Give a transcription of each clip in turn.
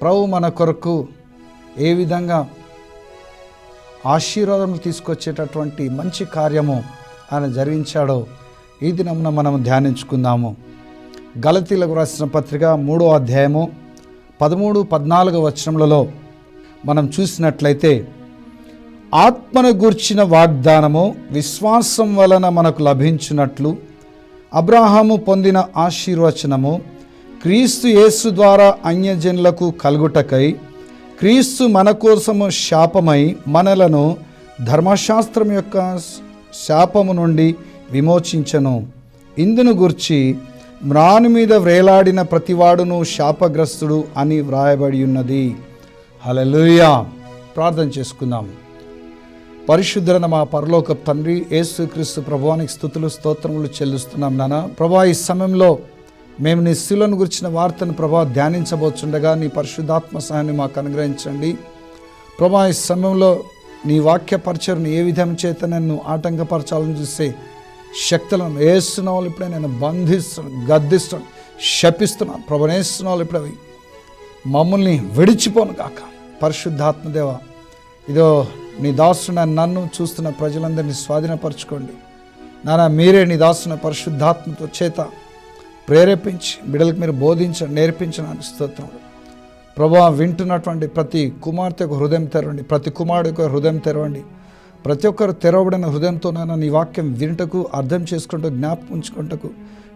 ప్రభు మన కొరకు ఏ విధంగా ఆశీర్వాదములు తీసుకొచ్చేటటువంటి మంచి కార్యము ఆయన జరిగించాడో ఈ దినమున మనం ధ్యానించుకుందాము. గలతీలకు రాసిన పత్రిక మూడో అధ్యాయము పదమూడు పద్నాలుగు వచనములలో మనం చూసినట్లయితే ఆత్మను గూర్చిన వాగ్దానము విశ్వాసం వలన మనకు లభించినట్లు అబ్రాహాము పొందిన ఆశీర్వచనము క్రీస్తు యేసు ద్వారా అన్యజనులకు కలుగుటకై క్రీస్తు మన కోసము శాపమై మనలను ధర్మశాస్త్రం యొక్క శాపము నుండి విమోచించను. ఇందును గుర్చి మ్రాను మీద వ్రేలాడిన ప్రతివాడును శాపగ్రస్తుడు అని వ్రాయబడి ఉన్నది. హలలుయా ప్రార్థన చేసుకుందాం. పరిశుద్ధులైన మా పరలోక తండ్రి యేసుక్రీస్తు ప్రభువానికి స్థుతులు స్తోత్రములు చెల్లిస్తున్నాం నాన్న. ప్రభా ఈ సమయంలో మేము నీ శిలను గురించిన వార్తను ప్రభా ధ్యానించబోచుండగా నీ పరిశుద్ధాత్మ సహాయాన్ని మాకు అనుగ్రహించండి. ప్రభా ఈ సమయంలో నీ వాక్య పరిచయను ఏ విధం చేత నన్ను ఆటంకపరచాలని చూసే శక్తులను వేస్తున్న వాళ్ళు ఇప్పుడే నేను బంధిస్తున్నాను గద్దిస్తున్నాను శపిస్తున్నాను. ప్రభనేస్తున్న వాళ్ళు ఇప్పుడు అవి మమ్మల్ని విడిచిపోను కాక పరిశుద్ధాత్మదేవ ఇదో నీ దాసున నన్ను చూస్తున్న ప్రజలందరినీ స్వాధీనపరచుకోండి. నానా మీరే నీ దాసున పరిశుద్ధాత్మతో చేత ప్రేరేపించి బిడ్డలకు మీరు బోధించండి నేర్పించిన స్తోత్రం. ప్రభా వింటున్నటువంటి ప్రతి కుమార్తె ఒక హృదయం తెరవండి ప్రతి కుమారుడికి హృదయం తెరవండి. ప్రతి ఒక్కరు తెరవబడిన హృదయంతోనైనా నీ వాక్యం వినుటకు అర్థం చేసుకుంటూ జ్ఞాపకం ఉంచుకుంటకు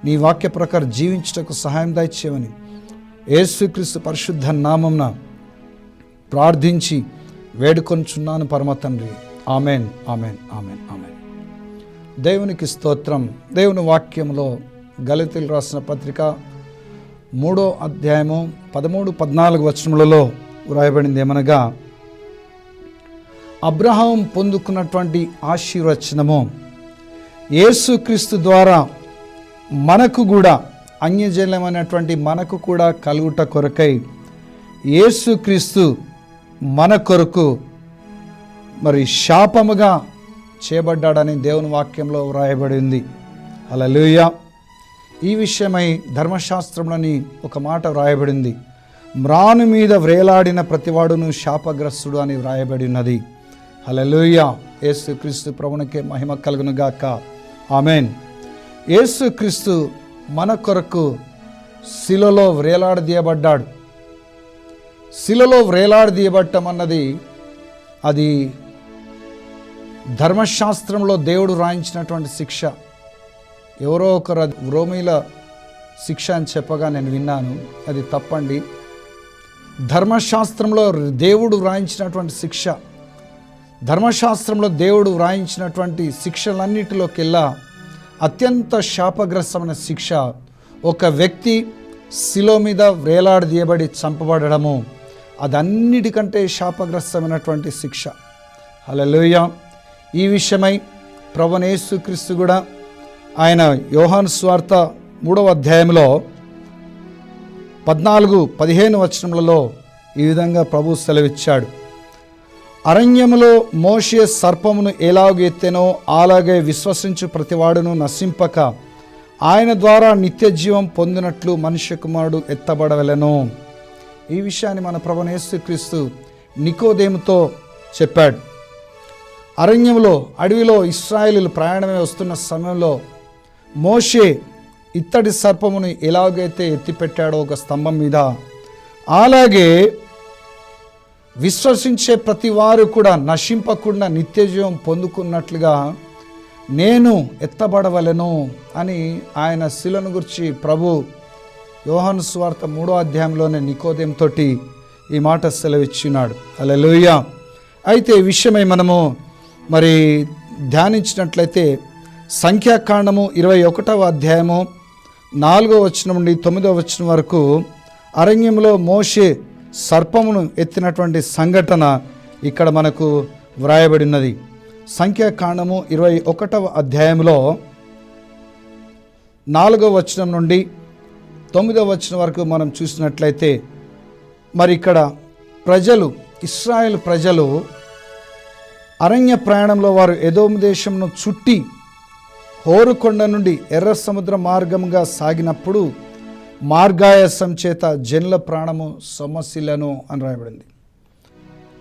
నీ వాక్య ప్రకారం జీవించుటకు సహాయం దాయిచ్చేవని యేసుక్రీస్తు పరిశుద్ధ నామంన ప్రార్థించి వేడుకొంచున్నాను పరమ తండ్రి. Amen amen amen amen. దేవునికి స్తోత్రం. దేవుని వాక్యంలో గలితులు రాసిన పత్రిక మూడో అధ్యాయము పదమూడు పద్నాలుగు వచనములలో వ్రాయబడింది ఏమనగా అబ్రహాం పొందుకున్నటువంటి ఆశీర్వచనము యేసుక్రీస్తు ద్వారా మనకు కూడా అన్యజలమైనటువంటి మనకు కూడా కలుగుట కొరకై యేసుక్రీస్తు మన కొరకు మరి శాపముగా చేయబడ్డాడని దేవుని వాక్యంలో వ్రాయబడింది. అలా లూయా ఈ విషయమై ధర్మశాస్త్రంలోని ఒక మాట వ్రాయబడింది. మ్రాను మీద వ్రేలాడిన ప్రతివాడును శాపగ్రస్తుడు అని వ్రాయబడి ఉన్నది హలలుయ ఏసుక్రీస్తు ప్రభునికే మహిమ కలుగునుగాక ఆమెన్. ఏసుక్రీస్తు మన కొరకు శిలలో వ్రేలాడదీయబడ్డాడు. శిలలో వ్రేలాడదీయబట్టం అన్నది అది ధర్మశాస్త్రంలో దేవుడు రాయించినటువంటి శిక్ష. ఎవరో ఒకరు అది రోమిల శిక్ష అని చెప్పగా నేను విన్నాను. అది తప్పండి. ధర్మశాస్త్రంలో దేవుడు వ్రాయించినటువంటి శిక్ష ధర్మశాస్త్రంలో దేవుడు వ్రాయించినటువంటి శిక్షలన్నిటిలోకెల్లా అత్యంత శాపగ్రస్తమైన శిక్ష ఒక వ్యక్తి శిలో మీద వేలాడదీయబడి చంపబడము అదన్నిటికంటే శాపగ్రస్తమైనటువంటి శిక్ష. అలలోయ ఈ విషయమై ప్రభనేసు క్రీస్తు కూడా ఆయన యోహాను స్వార్థ మూడవ అధ్యాయంలో పద్నాలుగు పదిహేను వచనములలో ఈ విధంగా ప్రభు సెలవిచ్చాడు. అరణ్యములో మోషే సర్పమును ఎలాగ ఎత్తెనో అలాగే విశ్వసించు ప్రతివాడును నశింపక ఆయన ద్వారా నిత్య జీవం పొందినట్లు మనుష్య కుమారుడు ఎత్తబడవలెను. ఈ విషయాన్ని మన ప్రభునేసు క్రీస్తు నికోదేముతో చెప్పాడు. అరణ్యంలో అడవిలో ఇస్రాయేలీలు ప్రయాణమే వస్తున్న సమయంలో మోషే ఇత్తడి సర్పమును ఎలాగైతే ఎత్తిపెట్టాడో ఒక స్తంభం మీద అలాగే విశ్వసించే ప్రతి వారు కూడా నశింపకుండా నిత్యజీవం పొందుకున్నట్లుగా నేను ఎత్తబడవలెను అని ఆయన శిలను గురించి ప్రభు యోహన్ స్వార్థ మూడో అధ్యాయంలోనే నికోదేంతో ఈ మాట సెలవిచ్చినాడు. అలా లోయ అయితే ఈ విషయమై మనము మరి ధ్యానించినట్లయితే సంఖ్యాకాండము ఇరవై ఒకటవ అధ్యాయము నాలుగో వచనం నుండి తొమ్మిదవ వచనం వరకు అరణ్యంలో మోషే సర్పమును ఎత్తినటువంటి సంఘటన ఇక్కడ మనకు వ్రాయబడినది. సంఖ్యాకాండము ఇరవై ఒకటవ అధ్యాయంలో నాలుగవ వచనం నుండి తొమ్మిదవ వచనం వరకు మనం చూసినట్లయితే మరి ఇక్కడ ప్రజలు ఇస్రాయేల్ ప్రజలు అరణ్య ప్రయాణంలో వారు ఎదోము దేశంను చుట్టి హోరుకొండ నుండి ఎర్ర సముద్ర మార్గంగా సాగినప్పుడు మార్గాయసం చేత జన్ల ప్రాణము సమస్యలను అని రాయబడింది.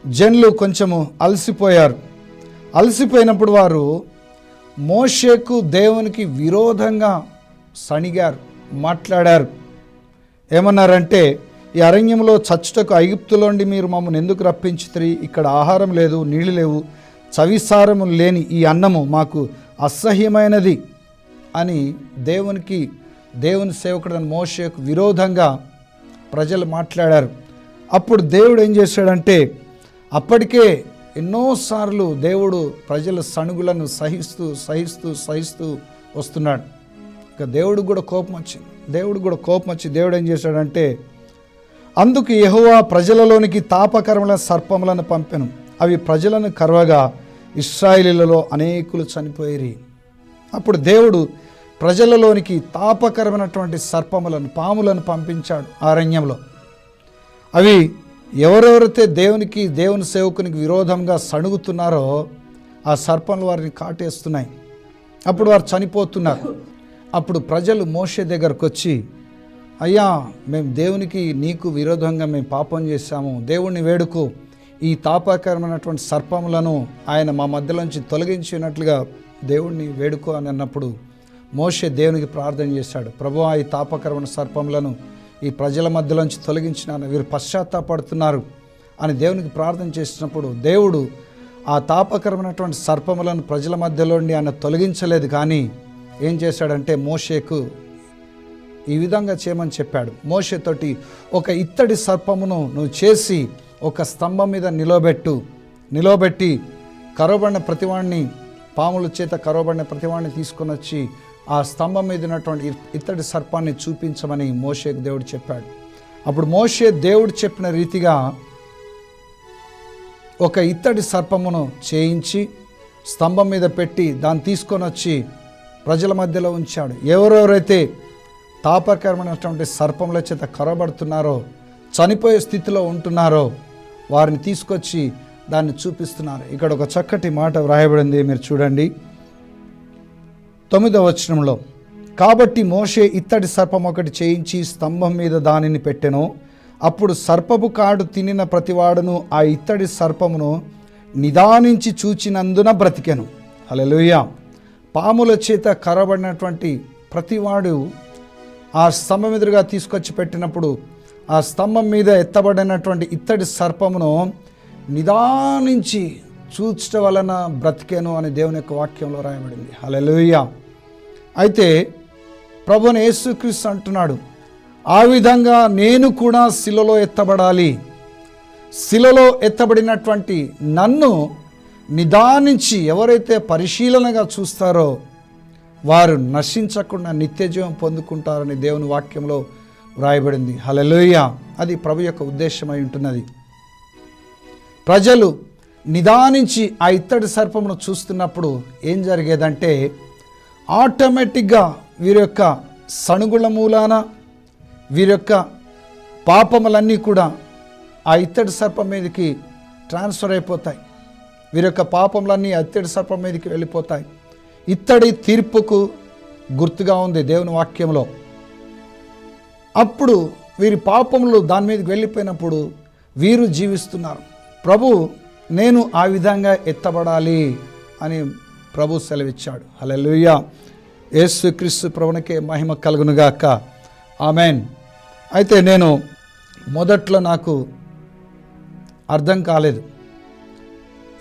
జన్లు కొంచెము అలసిపోయారు. అలసిపోయినప్పుడు వారు మోషేకు దేవునికి విరోధంగా సణిగారు మాట్లాడారు. ఏమన్నారంటే ఈ అరణ్యంలో చచ్చుటకు ఐగుప్తులోండి మీరు మమ్మల్ని ఎందుకు రప్పించుతరి? ఇక్కడ ఆహారం లేదు నీళ్ళు లేవు చవిసారము లేని ఈ అన్నము మాకు అసహ్యమైనది అని దేవునికి దేవుని సేవకుడు మోషకు విరోధంగా ప్రజలు మాట్లాడారు. అప్పుడు దేవుడు ఏం చేశాడంటే అప్పటికే ఎన్నోసార్లు దేవుడు ప్రజల సణుగులను సహిస్తూ సహిస్తూ సహిస్తూ వస్తున్నాడు. ఇక దేవుడికి కూడా కోపం వచ్చింది దేవుడికి కూడా కోపం వచ్చి దేవుడు ఏం చేశాడంటే అందుకు యహోవా ప్రజలలోనికి తాపకరముల సర్పములను పంపెను. అవి ప్రజలను కరవగా ఇస్రాయిలీలలో అనేకులు చనిపోయి అప్పుడు దేవుడు ప్రజలలోనికి తాపకరమైనటువంటి సర్పములను పాములను పంపించాడు అరణ్యంలో అవి ఎవరెవరైతే దేవునికి దేవుని సేవకునికి విరోధంగా సణుగుతున్నారో ఆ సర్పములు వారిని కాటేస్తున్నాయి. అప్పుడు వారు చనిపోతున్నారు. అప్పుడు ప్రజలు మోషే దగ్గరకు వచ్చి అయ్యా మేము దేవునికి నీకు విరోధంగా మేము పాపం చేశాము. దేవుణ్ణి వేడుకు. ఈ తాపకరమైనటువంటి సర్పములను ఆయన మా మధ్యలోంచి తొలగించినట్లుగా దేవుణ్ణి వేడుకో అని అన్నప్పుడు మోషే దేవునికి ప్రార్థన చేశాడు. ప్రభు ఈ తాపకరమైన సర్పములను ఈ ప్రజల మధ్యలోంచి తొలగించినాను. వీరు పశ్చాత్తాపడుతున్నారు అని దేవునికి ప్రార్థన చేసినప్పుడు దేవుడు ఆ తాపకరమైనటువంటి సర్పములను ప్రజల మధ్యలోండి ఆయన తొలగించలేదు. కానీ ఏం చేశాడంటే మోషేకు ఈ విధంగా చేయమని చెప్పాడు. మోషేతోటి ఒక ఇత్తడి సర్పమును నువ్వు చేసి ఒక స్తంభం మీద నిలబెట్టు నిలబెట్టి కరోబడిన ప్రతివాణ్ణి పాముల చేత కరోబడిన ప్రతివాణ్ణి తీసుకొని వచ్చి ఆ స్తంభం మీద ఉన్నటువంటి ఇత్తడి సర్పాన్ని చూపించమని మోషేకు దేవుడు చెప్పాడు. అప్పుడు మోషే దేవుడు చెప్పిన రీతిగా ఒక ఇత్తడి సర్పమును చేయించి స్తంభం మీద పెట్టి దాన్ని తీసుకొని వచ్చి ప్రజల మధ్యలో ఉంచాడు. ఎవరెవరైతే తాపకరమైనటువంటి సర్పముల చేత కరబడుతున్నారో చనిపోయే స్థితిలో ఉంటున్నారో వారిని తీసుకొచ్చి దాన్ని చూపిస్తున్నారు. ఇక్కడ ఒక చక్కటి మాట వ్రాయబడింది మీరు చూడండి. తొమ్మిదవ వచనంలో కాబట్టి మోషే ఇత్తడి సర్పం ఒకటి చేయించి స్తంభం మీద దానిని పెట్టెను. అప్పుడు సర్పపు కాడు తినిన ప్రతివాడును ఆ ఇత్తడి సర్పమును నిదానించి చూచినందున బ్రతికెను. హల్లెలూయా. పాముల చేత కరబడినటువంటి ప్రతివాడు ఆ స్తంభం ఎదురుగా తీసుకొచ్చి పెట్టినప్పుడు ఆ స్తంభం మీద ఎత్తబడినటువంటి ఇత్తడి సర్పమును నిదానించి చూచట వలన బ్రతికేను అని దేవుని యొక్క వాక్యంలో రాయబడింది. హల్లెలూయా. అయితే ప్రభుని యేసుక్రీస్తు అంటున్నాడు ఆ విధంగా నేను కూడా శిలలో ఎత్తబడాలి. శిలలో ఎత్తబడినటువంటి నన్ను నిదానించి ఎవరైతే పరిశీలనగా చూస్తారో వారు నశించకుండా నిత్యజీవం పొందుకుంటారని దేవుని వాక్యంలో వ్రాయబడింది. హలలోయ అది ప్రభు యొక్క ఉద్దేశమై ఉంటున్నది. ప్రజలు నిదానించి ఆ ఇత్తడి సర్పమును చూస్తున్నప్పుడు ఏం జరిగేదంటే ఆటోమేటిక్గా వీరి యొక్క సణుగుల మూలాన వీరి యొక్క పాపములన్నీ కూడా ఆ ఇత్తడి సర్పం మీదకి ట్రాన్స్ఫర్ అయిపోతాయి. వీరి యొక్క పాపములన్నీ ఇత్తడి సర్పం మీదకి వెళ్ళిపోతాయి. ఇత్తడి తీర్పుకు గుర్తుగా ఉంది దేవుని వాక్యంలో. అప్పుడు వీరి పాపములు దాని మీదకి వెళ్ళిపోయినప్పుడు వీరు జీవిస్తున్నారు. ప్రభు నేను ఆ విధంగా ఎత్తబడాలి అని ప్రభు సెలవిచ్చాడు. హలలుయ యేసు క్రీస్తు ప్రభునికే మహిమ కలుగునుగాక. ఆమెన్. అయితే నేను మొదట్లో నాకు అర్థం కాలేదు.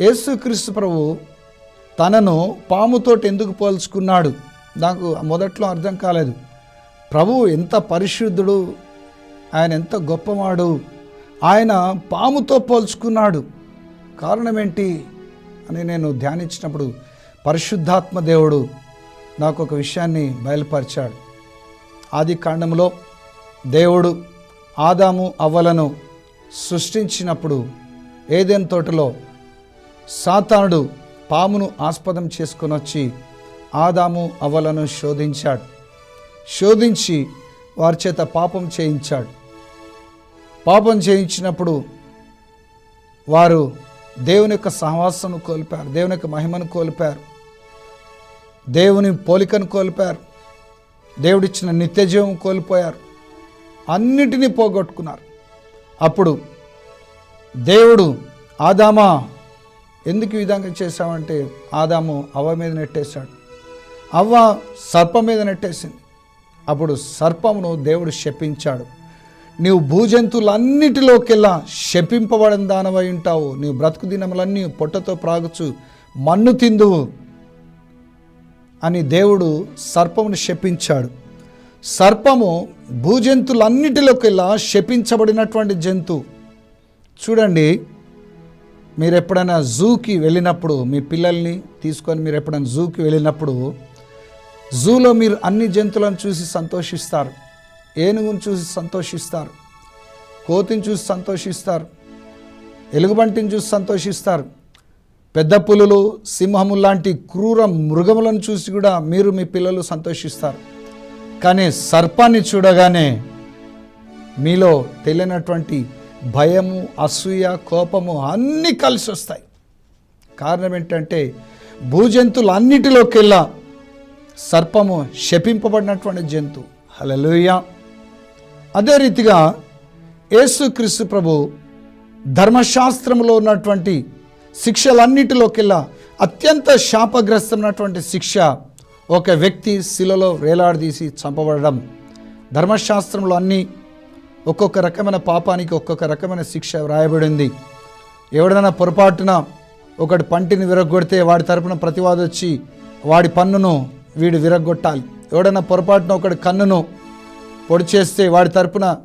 యేసుక్రీస్తు ప్రభు తనను పాముతోటి ఎందుకు పోల్చుకున్నాడు? నాకు మొదట్లో అర్థం కాలేదు. ప్రభు ఎంత పరిశుద్ధుడు ఆయన ఎంత గొప్పవాడు ఆయన పాముతో పోల్చుకున్నాడు. కారణం ఏంటి అని నేను ధ్యానించినప్పుడు పరిశుద్ధాత్మ దేవుడు నాకు ఒక విషయాన్ని బయలుపరిచాడు. ఆది కాండంలో దేవుడు ఆదాము అవ్వలను సృష్టించినప్పుడు ఏదేన్ తోటలో సాతానుడు పామును ఆస్పదం చేసుకొని వచ్చి ఆదాము అవ్వలను శోధించాడు. శోధించి వారి చేత పాపం చేయించాడు. పాపం చేయించినప్పుడు వారు దేవుని యొక్క సహవాసను కోల్పారు దేవుని యొక్క మహిమను కోల్పారు దేవుని పోలికను కోల్పారు దేవుడిచ్చిన నిత్యజీవం కోల్పోయారు అన్నిటినీ పోగొట్టుకున్నారు. అప్పుడు దేవుడు ఆదామా ఎందుకు ఈ విధంగా చేశావంటే ఆదాము అవ్వ మీద నెట్టేశాడు. అవ్వ సర్పం మీద నెట్టేసింది. అప్పుడు సర్పమును దేవుడు శపించాడు. నీవు భూజంతువులన్నిటిలోకెల్లా శపింపబడిన దానవై ఉంటావు. నీవు బ్రతుకు దినములన్నీ పొట్టతో ప్రాగుచు మన్ను తిందువు అని దేవుడు సర్పమును శపించాడు. సర్పము భూజంతువులన్నిటిలోకెల్లా శపించబడినటువంటి జంతువు చూడండి మీరు ఎప్పుడైనా జూకి వెళ్ళినప్పుడు మీ పిల్లల్ని తీసుకొని మీరు ఎప్పుడైనా జూకి వెళ్ళినప్పుడు జూలో మీరు అన్ని జంతువులను చూసి సంతోషిస్తారు. ఏనుగును చూసి సంతోషిస్తారు. కోతిని చూసి సంతోషిస్తారు. ఎలుగుబంటిని చూసి సంతోషిస్తారు. పెద్ద పులులు సింహము లాంటి క్రూర మృగములను చూసి కూడా మీరు మీ పిల్లలు సంతోషిస్తారు. కానీ సర్పాన్ని చూడగానే మీలో తెలియనటువంటి భయము అసూయ కోపము అన్నీ కలిసి వస్తాయి కారణం ఏంటంటే భూజంతువులు అన్నిటిలోకెల్లా సర్పము శపింపబడినటువంటి జంతువు హలలుయ అదే రీతిగా యేసుక్రీస్తు ప్రభు ధర్మశాస్త్రంలో ఉన్నటువంటి శిక్షలన్నిటిలోకెల్లా అత్యంత శాపగ్రస్తమైనటువంటి శిక్ష ఒక వ్యక్తి శిలలో వేలాడదీసి చంపబడడం. ధర్మశాస్త్రంలో అన్ని ఒక్కొక్క రకమైన పాపానికి ఒక్కొక్క రకమైన శిక్ష వ్రాయబడింది. ఎవడైనా పొరపాటున ఒకటి పంటిని విరగొడితే వాడి తరపున ప్రతివాదొచ్చి వాడి పన్నును వీడు విరగొట్టాలి ఎవడైనా పొరపాటున ఒకడు కన్నును పొడి చేస్తే వాడి తరపున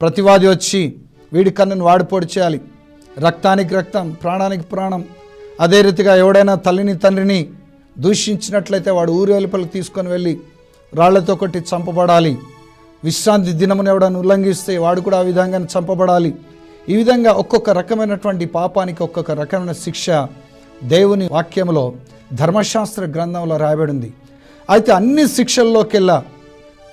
ప్రతివాది వచ్చి వీడి కన్నును వాడు పొడి చేయాలి. రక్తానికి రక్తం ప్రాణానికి ప్రాణం. అదే రీతిగా ఎవడైనా తల్లిని తండ్రిని దూషించినట్లయితే వాడు ఊరి వెలుపలికి తీసుకొని వెళ్ళి రాళ్ళతో కొట్టి చంపబడాలి. విశ్రాంతి దినమును ఎవడని ఉల్లంఘిస్తే వాడు కూడా ఆ విధంగా చంపబడాలి. ఈ విధంగా ఒక్కొక్క రకమైనటువంటి పాపానికి ఒక్కొక్క రకమైన శిక్ష దేవుని వాక్యంలో ధర్మశాస్త్ర గ్రంథంలో రాయబడింది అయితే అన్ని శిక్షల్లోకెల్లా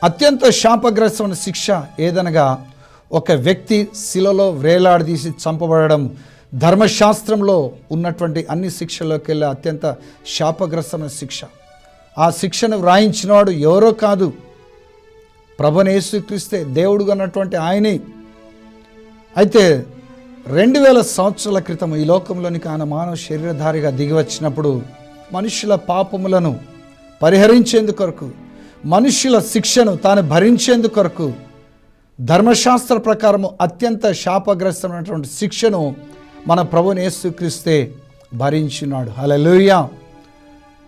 అత్యంత శాపగ్రస్తమైన శిక్ష ఏదనగా ఒక వ్యక్తి శిలలో వేలాడదీసి చంపబడడం ధర్మశాస్త్రంలో ఉన్నటువంటి అన్ని శిక్షల్లోకెల్లా అత్యంత శాపగ్రస్తమైన శిక్ష. ఆ శిక్షను వ్రాయించినవాడు ఎవరో కాదు. ప్రభునేసుక్రీస్తే దేవుడు అన్నటువంటి ఆయనే. అయితే రెండు వేల సంవత్సరాల క్రితం ఈ లోకంలోనికి ఆయన మానవ శరీరధారిగా దిగి వచ్చినప్పుడు మనుషుల పాపములను పరిహరించేందు కొరకు మనుష్యుల శిక్షను తాను భరించేందు కొరకు ధర్మశాస్త్ర ప్రకారము అత్యంత శాపగ్రస్తమైనటువంటి శిక్షను మన ప్రభుని యేసుక్రీస్తే భరించినాడు. హల్లెలూయా.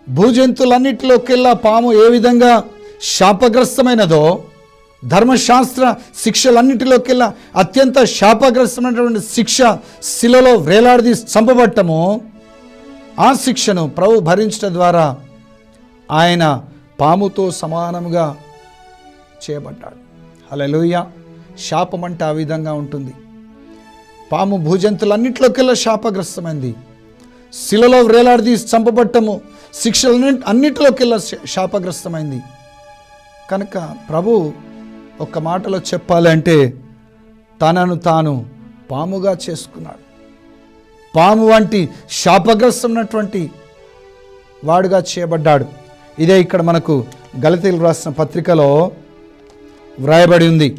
భూజంతులన్నిటిలోకెల్లా పాము ఏ విధంగా శాపగ్రస్తమైనదో ధర్మశాస్త్ర శిక్షలన్నిటిలోకెల్లా అత్యంత శాపగ్రస్తమైనటువంటి శిక్ష శిలలో వేలాడిది చంపబట్టము ఆ శిక్షను ప్రభు భరించడం ద్వారా ఆయన పాముతో సమానముగా చేయబడ్డాడు. అలలోయ శాపం అంటే ఆ విధంగా ఉంటుంది. పాము భూజంతులన్నింటిలోకెల్లా శాపగ్రస్తమైంది. శిలలో వ్రేలాడి చంపబట్టము శిక్షలన్ని అన్నిటిలోకెల్లా శా- శాపగ్రస్తమైంది. కనుక ప్రభు ఒక్క మాటలో చెప్పాలంటే తనను తాను పాముగా చేసుకున్నాడు. పాము వంటి శాపగ్రస్తమైనటువంటి వాడుగా చేయబడ్డాడు. ఇదే ఇక్కడ మనకు గలతీలు రాసిన పత్రికలో వ్రాయబడి ఉంది.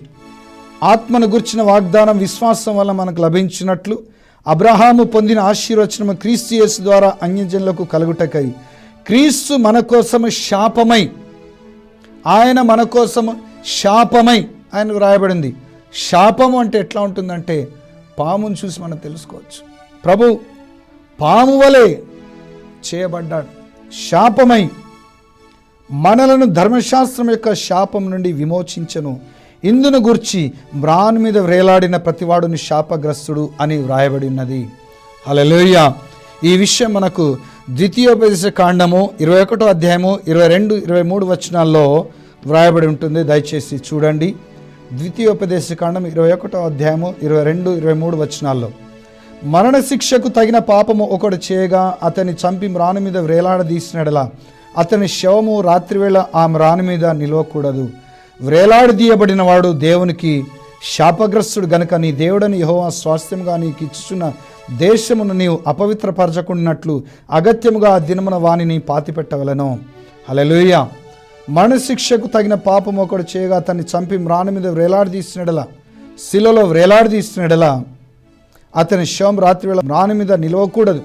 ఆత్మను గుర్చిన వాగ్దానం విశ్వాసం వల్ల మనకు లభించినట్లు అబ్రహాము పొందిన ఆశీర్వచనము క్రీస్తు యేసు ద్వారా అన్యజనులకు కలుగుటకై క్రీస్తు మన కోసము శాపమై ఆయన మన కోసము శాపమై ఆయన వ్రాయబడింది. శాపము అంటే ఎట్లా ఉంటుందంటే పామును చూసి మనం తెలుసుకోవచ్చు. ప్రభు పాము వలె చేయబడ్డాడు. శాపమై మనలను ధర్మశాస్త్రం యొక్క శాపం నుండి విమోచించను. ఇందును గుర్చి బ్రాన్ మీద వ్రేలాడిన ప్రతివాడుని శాపగ్రస్తుడు అని వ్రాయబడి ఉన్నది హల్లెలూయ! ఈ విషయం మనకు ద్వితీయోపదేశ కాండము ఇరవై ఒకటో అధ్యాయము ఇరవై రెండు ఇరవై మూడు వచనాల్లో వ్రాయబడి ఉంటుంది. దయచేసి చూడండి. ద్వితీయోపదేశ కాండం ఇరవై ఒకటో అధ్యాయము ఇరవై రెండు ఇరవై మూడు వచనాల్లో. మరణ శిక్షకు తగిన పాపము ఒకడు చేయగా అతని చంపి మ్రాను మీద వ్రేలాడదీసినడలా. అతని శవము రాత్రివేళ ఆ మ్రాను మీద నిలవకూడదు. వ్రేలాడదీయబడిన వాడు దేవునికి శాపగ్రస్తుడు గనుక నీ దేవుడని యహోవా స్వాస్థ్యముగా నీకు ఇచ్చుచున్న దేశమును నీవు అపవిత్రపరచకున్నట్లు అగత్యముగా ఆ దినమున వాణిని పాతిపెట్టవలను. హలలుయ మరణశిక్షకు తగిన పాపం ఒకడు చేయగా అతన్ని చంపి మ్రాణి మీద వ్రేలాడదీసినడలా శిలలో వ్రేలాడదీసినడలా అతని శవం రాత్రివేళ మ్రాణి మీద నిలవకూడదు.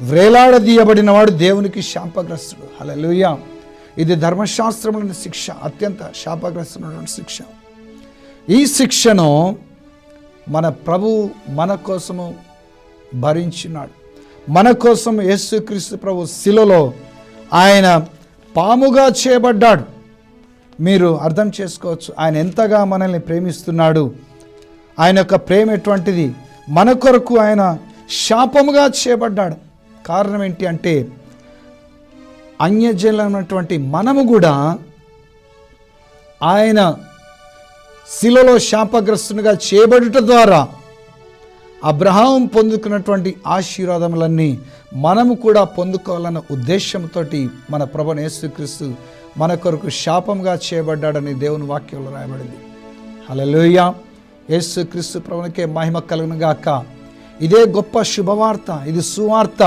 వేలాడదీయబడినవాడు దేవునికి శాపగ్రస్తుడు. హలలుయ ఇది ధర్మశాస్త్రములైన శిక్ష అత్యంత శాపగ్రస్తుడైన శిక్ష. ఈ శిక్షను మన ప్రభు మన కోసము భరించినాడు. మన కోసం యేసుక్రీస్తు ప్రభు శిలలో ఆయన పాముగా చేయబడ్డాడు. మీరు అర్థం చేసుకోవచ్చు ఆయన ఎంతగా మనల్ని ప్రేమిస్తున్నాడు. ఆయన యొక్క ప్రేమ ఎటువంటిది? మన కొరకు ఆయన శాపముగా చేయబడ్డాడు. కారణం ఏంటి అంటే అన్యజనులైనటువంటి మనము కూడా ఆయన శిలలో శాపగ్రస్తునిగా చేయబడుట ద్వారా అబ్రహాం పొందుకున్నటువంటి ఆశీర్వాదములన్నీ మనము కూడా పొందుకోవాలన్న ఉద్దేశంతో మన ప్రభు యేసుక్రీస్తు మన కొరకు శాపంగా చేయబడ్డాడని దేవుని వాక్యంలో రాయబడింది. హలలోయ యేసుక్రీస్తు ప్రభునికే మహిమ కలుగును గాక. ఇదే గొప్ప శుభవార్త ఇది సువార్త.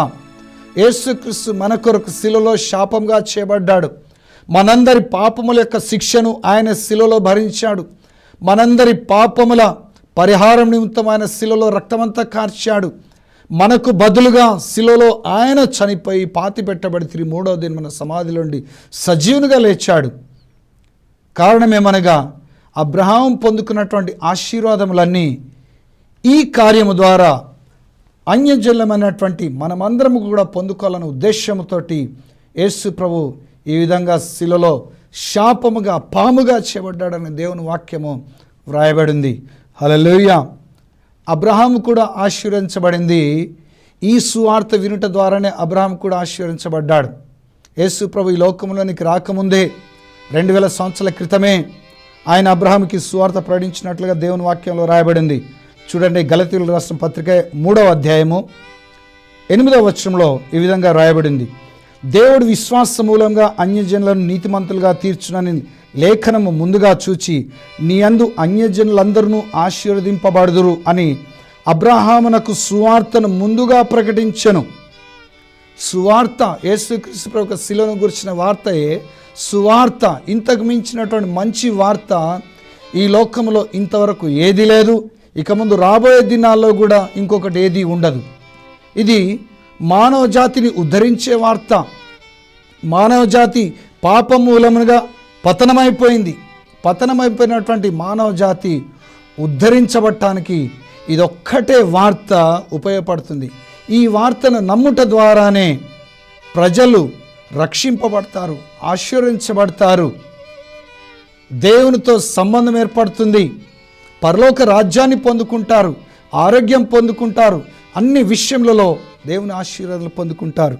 యేసుక్రీస్తు మన కొరకు శిలలో శాపంగా చేయబడ్డాడు. మనందరి పాపముల యొక్క శిక్షను ఆయన శిలలో భరించాడు. మనందరి పాపముల పరిహారం నిమిత్తం ఆయన శిలలో రక్తమంతా కార్చాడు. మనకు బదులుగా శిలలో ఆయన చనిపోయి పాతి పెట్టబడి తిరిగి మూడో దిన మన సమాధిలోండి సజీవునిగా లేచాడు. కారణమేమనగా అబ్రహాం పొందుకున్నటువంటి ఆశీర్వాదములన్నీ ఈ కార్యము ద్వారా అన్యజల్లమైనటువంటి మనమందరము కూడా పొందుకోవాలనే ఉద్దేశ్యముతోటి యేసు ప్రభు ఈ విధంగా శిలలో శాపముగా పాముగా చేయబడ్డాడని దేవుని వాక్యము వ్రాయబడింది. హలలోయ అబ్రహాం కూడా ఆశీర్వించబడింది ఈ సువార్త వినుట ద్వారానే అబ్రహాం కూడా ఆశీర్వించబడ్డాడు యేసు ప్రభు ఈ లోకంలోనికి రాకముందే రెండు వేల సంవత్సరాల క్రితమే ఆయన అబ్రహాంకి సువార్త ప్రకటించినట్లుగా దేవుని వాక్యంలో రాయబడింది. చూడండి గలతీయులు రాష్ట్రం పత్రిక మూడవ అధ్యాయము ఎనిమిదవ వచనంలో ఈ విధంగా రాయబడింది. దేవుడు విశ్వాస మూలంగా అన్యజనులను నీతిమంతులుగా తీర్చునని లేఖనము ముందుగా చూచి నీ అందు అన్యజనులందరూ ఆశీర్వదింపబడుదురు అని అబ్రహామునకు సువార్తను ముందుగా ప్రకటించను. సువార్త యేసుక్రీస్తు యొక్క శిలను గురించిన వార్తయే. సువార్త ఇంతకు మించినటువంటి మంచి వార్త ఈ లోకంలో ఇంతవరకు ఏది లేదు. ఇక ముందు రాబోయే దినాల్లో కూడా ఇంకొకటి ఏది ఉండదు. ఇది మానవ జాతిని ఉద్ధరించే వార్త. మానవ జాతి పాపం మూలముగా పతనమైపోయింది. పతనమైపోయినటువంటి మానవ జాతి ఉద్ధరించబట్టానికి ఇదొక్కటే వార్త ఉపయోగపడుతుంది. ఈ వార్తను నమ్ముట ద్వారానే ప్రజలు రక్షింపబడతారు ఆశీర్వించబడతారు దేవునితో సంబంధం ఏర్పడుతుంది. పరలోక రాజ్యాన్ని పొందుకుంటారు ఆరోగ్యం పొందుకుంటారు అన్ని విషయములలో దేవుని ఆశీర్వాదాలు పొందుకుంటారు.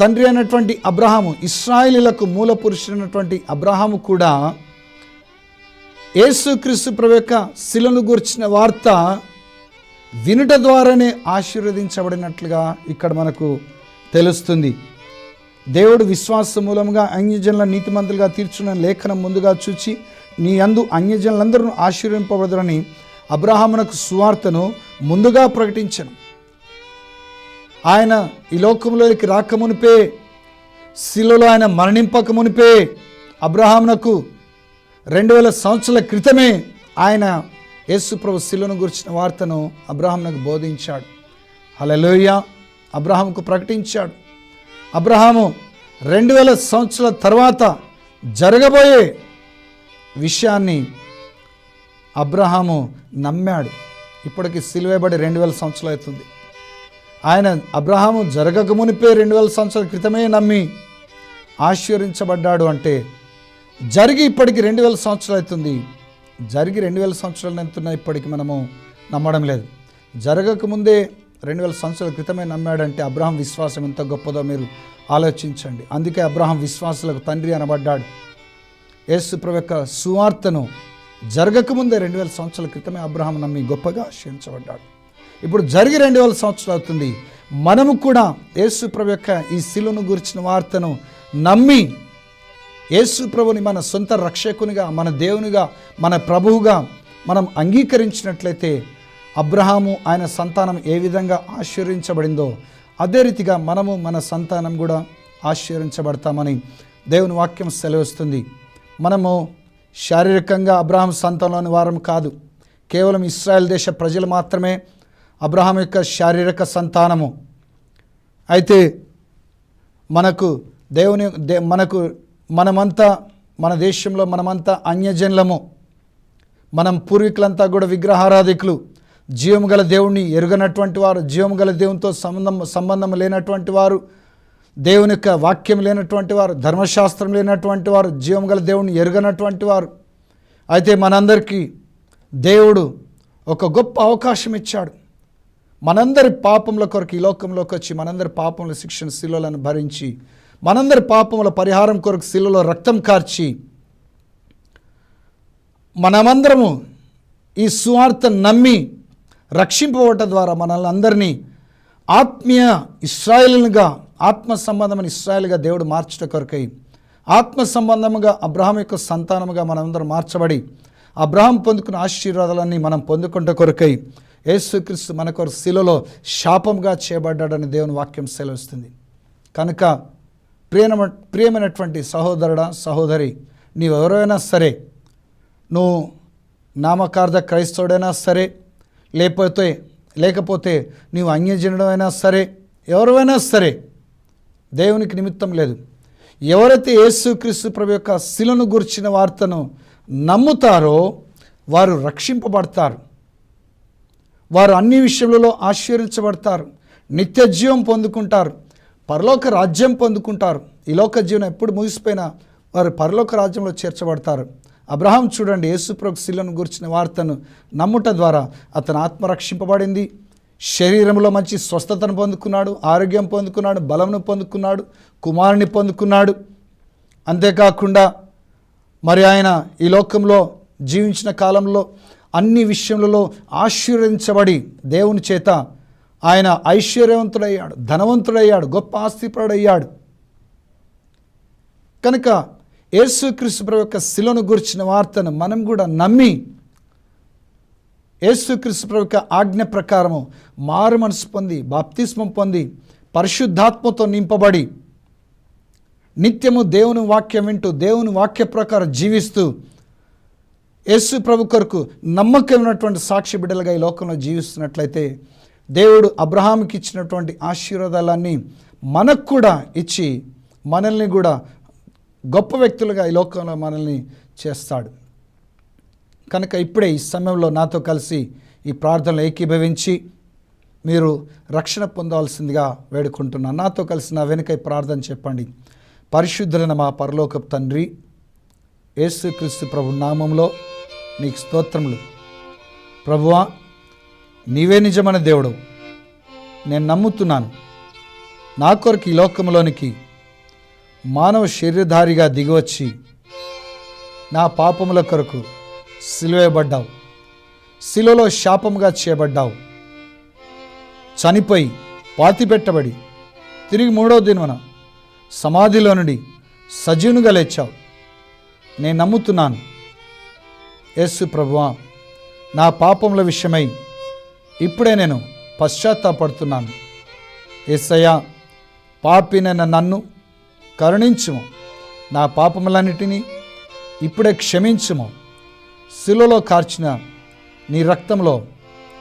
తండ్రి అయినటువంటి అబ్రహాము ఇస్రాయిలీలకు మూల పురుషుడైనటువంటి అబ్రహాము కూడా యేసుక్రీస్తు ప్రవేక శిలను గుర్చిన వార్త వినుట ద్వారానే ఆశీర్వదించబడినట్లుగా ఇక్కడ మనకు తెలుస్తుంది. దేవుడు విశ్వాస మూలంగా అన్యజనుల నీతిమంతులుగా తీర్చున్న లేఖనం ముందుగా చూచి నీ అందు అన్యజనులందరూ ఆశీర్వింపబడదని అబ్రహామునకు సువార్తను ముందుగా ప్రకటించను. ఆయన ఈ లోకంలోకి రాకమునిపే శిలలో ఆయన మరణింపక మునిపే అబ్రహామునకు రెండు వేల సంవత్సరాల క్రితమే ఆయన యేసుప్రభు శిలను గురించిన వార్తను అబ్రహామునకు బోధించాడు. హలలోయ అబ్రహాముకు ప్రకటించాడు. అబ్రహాము రెండు వేల సంవత్సరాల తర్వాత జరగబోయే విషయాన్ని అబ్రహాము నమ్మాడు. ఇప్పటికి సిలువేబడి రెండు వేల సంవత్సరాలు అవుతుంది. ఆయన అబ్రహాము జరగక మునిపే రెండు వేల సంవత్సరాల క్రితమే నమ్మి ఆశీర్వించబడ్డాడు అంటే జరిగి ఇప్పటికి రెండు వేల సంవత్సరాలు అవుతుంది. జరిగి రెండు వేల సంవత్సరాలు ఎంతున్నా ఇప్పటికి మనము నమ్మడం లేదు. జరగక ముందే రెండు వేల సంవత్సరాల క్రితమే నమ్మాడంటే అబ్రహం విశ్వాసం ఎంత గొప్పదో మీరు ఆలోచించండి. అందుకే అబ్రహం విశ్వాసులకు తండ్రి అనబడ్డాడు. యేసుప్రభు యొక్క సువార్తను జరగకముందే రెండు వేల సంవత్సరాల క్రితమే అబ్రహాం నమ్మి గొప్పగా ఆశీర్వించబడ్డాడు ఇప్పుడు జరిగి రెండు వేల సంవత్సరాలు అవుతుంది. మనము కూడా యేసుప్రభు యొక్క ఈ శిలును గురించిన వార్తను నమ్మి యేసు ప్రభుని మన సొంత రక్షకునిగా మన దేవునిగా మన ప్రభువుగా మనం అంగీకరించినట్లయితే అబ్రహాము ఆయన సంతానం ఏ విధంగా ఆశీర్వించబడిందో అదే రీతిగా మనము మన సంతానం కూడా ఆశీర్వించబడతామని దేవుని వాక్యం సెలవిస్తుంది. మనము శారీరకంగా అబ్రహాం సంతంలోని వారం కాదు. కేవలం ఇస్రాయల్ దేశ ప్రజలు మాత్రమే అబ్రహాం యొక్క శారీరక సంతానము. అయితే మనకు దేవుని దే మనకు మనమంతా మన దేశంలో మనమంతా అన్యజనులము. మనం పూర్వీకులంతా కూడా విగ్రహారాధికులు. జీవం గల దేవుణ్ణి ఎరుగనటువంటి వారు జీవం గల దేవునితో సంబంధం సంబంధం లేనటువంటి వారు దేవుని యొక్క వాక్యం లేనటువంటి వారు ధర్మశాస్త్రం లేనటువంటి వారు జీవం గల దేవుని ఎరగనటువంటి వారు. అయితే మనందరికీ దేవుడు ఒక గొప్ప అవకాశం ఇచ్చాడు. మనందరి పాపముల కొరకు ఈ లోకంలోకి వచ్చి మనందరి పాపముల శిక్షణ శిలువలను భరించి మనందరి పాపముల పరిహారం కొరకు శిలువలో రక్తం కార్చి మనమందరము ఈ సువార్త నమ్మి రక్షింపబడటం ద్వారా మనల్ని అందరినీ ఆత్మీయ ఇస్రాయిలుగా ఆత్మ సంబంధమైన ఇస్రాయల్గా దేవుడు మార్చట కొరకై ఆత్మ సంబంధముగా అబ్రహాం యొక్క సంతానముగా మనందరం మార్చబడి అబ్రహాం పొందుకున్న ఆశీర్వాదాలన్నీ మనం పొందుకుంట కొరకై యేసుక్రీస్తు మన కొరకు శిలలో శాపంగా చేయబడ్డాడని దేవుని వాక్యం సెలవిస్తుంది. కనుక ప్రియమ ప్రియమైనటువంటి సహోదరుడ సహోదరి నీవెవరైనా సరే నువ్వు నామకార్థ క్రైస్తవుడైనా సరే లేకపోతే లేకపోతే నీవు అన్యజనుడైనా సరే ఎవరైనా సరే దేవునికి నిమిత్తం లేదు. ఎవరైతే యేసుక్రీస్తు ప్రభు యొక్క శిలను గుర్చిన వార్తను నమ్ముతారో వారు రక్షింపబడతారు. వారు అన్ని విషయములలో ఆశీర్వించబడతారు నిత్య జీవం పొందుకుంటారు. పరలోక రాజ్యం పొందుకుంటారు. ఈ లోక జీవనం ఎప్పుడు ముగిసిపోయినా వారు పరలోక రాజ్యంలో చేర్చబడతారు. అబ్రహాం చూడండి యేసుప్రభు శిలను గురించిన వార్తను నమ్ముట ద్వారా అతను ఆత్మ రక్షింపబడింది. శరీరంలో మంచి స్వస్థతను పొందుకున్నాడు ఆరోగ్యం పొందుకున్నాడు బలంను పొందుకున్నాడు కుమారుని పొందుకున్నాడు. అంతేకాకుండా మరి ఆయన ఈ లోకంలో జీవించిన కాలంలో అన్ని విషయములలో ఆశీర్వదించబడి దేవుని చేత ఆయన ఐశ్వర్యవంతుడయ్యాడు ధనవంతుడయ్యాడు గొప్ప ఆస్తిపరుడయ్యాడు. కనుక యేసుక్రీస్తు ప్రభు యొక్క శిలను గురించిన వార్తను మనం కూడా నమ్మి యేసుక్రీస్తు ప్రభు యొక్క ఆజ్ఞ ప్రకారము మారు మనసు పొంది బాప్తిస్మం పొంది పరిశుద్ధాత్మతో నింపబడి నిత్యము దేవుని వాక్యం వింటూ దేవుని వాక్య ప్రకారం జీవిస్తూ యేసు ప్రభు కొరకు నమ్మకమైనటువంటి సాక్షి బిడ్డలుగా ఈ లోకంలో జీవిస్తున్నట్లయితే దేవుడు అబ్రహాంకి ఇచ్చినటువంటి ఆశీర్వాదాలన్నీ మనకు కూడా ఇచ్చి మనల్ని కూడా గొప్ప వ్యక్తులుగా ఈ లోకంలో మనల్ని చేస్తాడు. కనుక ఇప్పుడే ఈ సమయంలో నాతో కలిసి ఈ ప్రార్థనలు ఏకీభవించి మీరు రక్షణ పొందవలసిందిగా వేడుకుంటున్నాను. నాతో కలిసి నా వెనుక ఈ ప్రార్థన చెప్పండి. పరిశుద్ధులైన మా పరలోకపు తండ్రి యేసుక్రీస్తు ప్రభు నామంలో నీకు స్తోత్రములు. ప్రభువా నీవే నిజమైన దేవుడు. నేను నమ్ముతున్నాను. నా కొరకు ఈ లోకంలోనికి మానవ శరీరధారిగా దిగివచ్చి నా పాపముల కొరకు సిలువేయబడ్డావు శిలువలో శాపంగా చేయబడ్డావు. చనిపోయి పాతిపెట్టబడి తిరిగి మూడో దినమున సమాధిలో నుండి సజీవునిగా లేచావు. నేను నమ్ముతున్నాను. యేసు ప్రభువా నా పాపముల విషయమై ఇప్పుడే నేను పశ్చాత్తాపడుతున్నాను. ఏసయ్యా పాపినైన నన్ను కరుణించుము. నా పాపములన్నిటినీ ఇప్పుడే క్షమించుము. శిలలో కార్చిన నీ రక్తంలో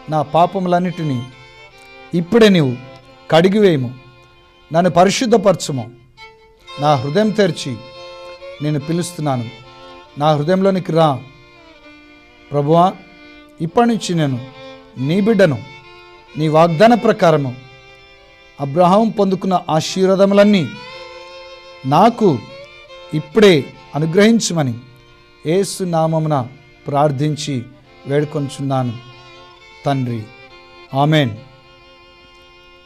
నా పాపములన్నిటినీ ఇప్పుడే నీవు కడిగివేయము నన్ను పరిశుద్ధపరచుము. నా హృదయం తెరిచి నేను పిలుస్తున్నాను. నా హృదయంలోనికి రా. ప్రభువా ఇప్పటి నుంచి నేను నీ బిడ్డను నీ వాగ్దాన ప్రకారము అబ్రహాం పొందుకున్న ఆశీర్వాదములన్నీ నాకు ఇప్పుడే అనుగ్రహించమని ఏసు నామమున ప్రార్థించి వేడుకొంచున్నాను తండ్రి. ఆమెన్.